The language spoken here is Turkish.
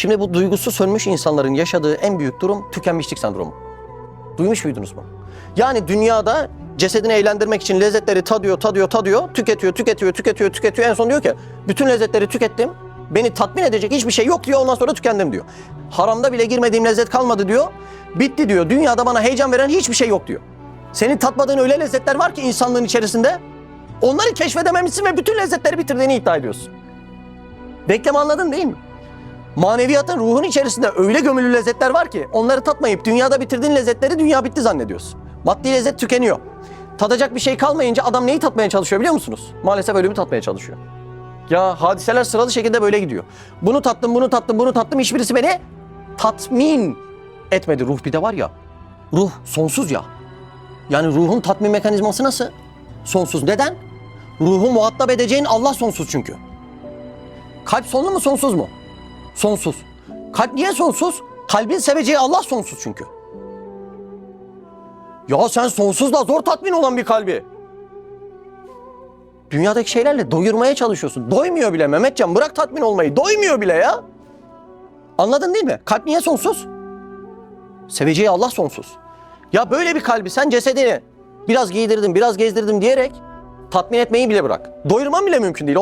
Şimdi bu duygusu sönmüş insanların yaşadığı en büyük durum tükenmişlik sendromu. Duymuş muydunuz mu? Yani dünyada cesedini eğlendirmek için lezzetleri tadıyor, tadıyor, tadıyor, tüketiyor, tüketiyor, tüketiyor, tüketiyor. En son diyor ki bütün lezzetleri tükettim. Beni tatmin edecek hiçbir şey yok diyor. Ondan sonra tükendim diyor. Haramda bile girmediğim lezzet kalmadı diyor. Bitti diyor. Dünyada bana heyecan veren hiçbir şey yok diyor. Senin tatmadığın öyle lezzetler var ki insanlığın içerisinde. Onları keşfedememişsin ve bütün lezzetleri bitirdiğini iddia ediyorsun. Bekleme anladın değil mi? Maneviyatın ruhun içerisinde öyle gömülü lezzetler var ki onları tatmayıp dünyada bitirdiğin lezzetleri dünya bitti zannediyorsun. Maddi lezzet tükeniyor. Tadacak bir şey kalmayınca adam neyi tatmaya çalışıyor biliyor musunuz? Maalesef ölümü tatmaya çalışıyor. Ya hadiseler sıralı şekilde böyle gidiyor. Bunu tattım, bunu tattım, bunu tattım. Hiçbirisi beni tatmin etmedi. Ruh bir de var ya. Ruh sonsuz ya. Yani ruhun tatmin mekanizması nasıl? Sonsuz. Neden? Ruhu muhatap edeceğin Allah sonsuz çünkü. Kalp sonlu mu sonsuz mu? Sonsuz. Kalp niye sonsuz? Kalbin seveceği Allah sonsuz çünkü. Ya sen sonsuzla zor tatmin olan bir kalbi. Dünyadaki şeylerle doyurmaya çalışıyorsun. Doymuyor bile Mehmetcan. Bırak tatmin olmayı. Doymuyor bile ya. Anladın değil mi? Kalp niye sonsuz? Seveceği Allah sonsuz. Ya böyle bir kalbi sen cesedini biraz giydirdim, biraz gezdirdim diyerek tatmin etmeyi bile bırak. Doyurman bile mümkün değil.